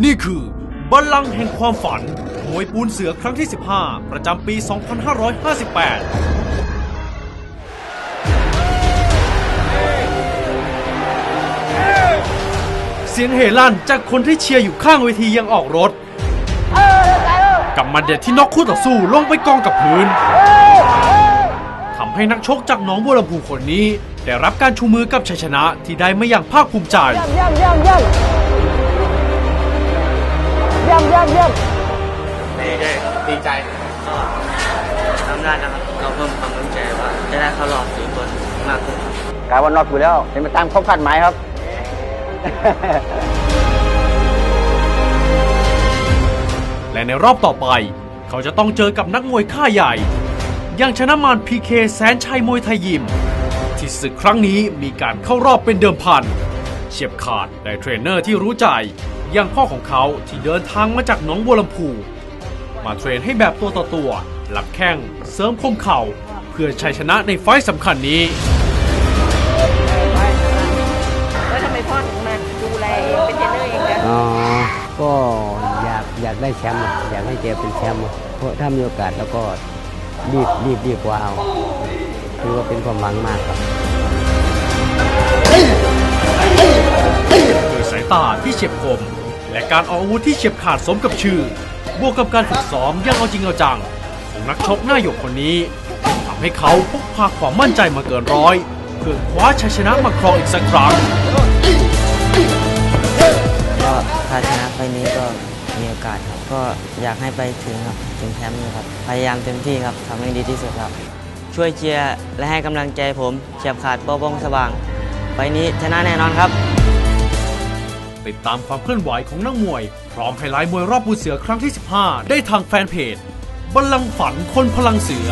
นี่คือ บัลลังก์แห่งความฝันมวยปูนเสือครั้งที่ 15 ประจำปี 2558เสียงเฮลั่นจากคนที่เชียร์อยู่ข้างเวทียังออกรถ กับมันเด็ดที่น็อกคู่ต่อสู้ลงไปกองกับพื้นทำให้นักชกจากหนองบัวลำพูคนนี้ ได้รับการชูมือกับชัยชนะที่ได้ไม่อย่างภาคภูมิใจ ยี่ยมเยี่ยมเยี่ยมเยี่ยมเยี่ยมเยี่ยมดีใจก็ทำได้นะครับเราเพิ่มความมั่นใจว่าจะได้เข้ารอบสี่คนมากขึ้นครับกลายวันน็อกอยู่แล้วเป็นไปตามข้อคาดหมายครับและในรอบต่อไป เขาจะต้องเจอกับนักมวยค่ายใหญ่ อย่างชนะมานพีเคแสนชัยมวยไทยยิม ที่ศึกครั้งนี้มีการเข้ารอบเป็นเดิมพัน เฉียบขาดได้เทรนเนอร์ที่รู้ใจ อย่างพ่อของเขาที่เดินทางมาจากหนองบัวลำพูมาเทรนให้แบบตัวต่อตัวหลับแข้งเสริมคมเข่า เพื่อชัยชนะในไฟต์สำคัญนี้แล้วทำไมพ่อถึงมาดูแลเองเป็นเทรนเนอร์เองนะอ๋อก็อยากอยากได้แชมป์อะอยากให้แกเป็นแชมป์อะเพราะถ้ามีโอกาสแล้วก็รีบรีบรีบกว่าเอาคือว่าเป็นความหวังมากครับโดยสายตาที่เฉียบคม และการออกอาวุธที่เฉียบขาดสมกับชื่อ บวกกับการฝึกซ้อมอยังเอาจริงเอาจัง ของนักชกหน้าหยกคนนี้ทำให้เขาพกพาความมั่นใจมาเกินร้อย เพื่อคว้าชัยชนะมาครองอีกสักครั้งก็ถ้าชนะไฟนี้ก็มีโอกาสครับ ก็อยากให้ไปถึงครับถึงแชมป์นะครับ พยายามเต็มที่ครับทำให้ดีที่สุดครับ ช่วยเชียร์และให้กำลังใจผมเฉียบขาดโปป้องสว่าง ไฟนี้ชนะแน่นอนครับ ติดตามความเคลื่อนไหวของนักมวย พร้อมไฮไลท์มวยรอบบูเสือครั้งที่ 15 ได้ทางแฟนเพจบัลลังก์ฝันคนพลังเสือ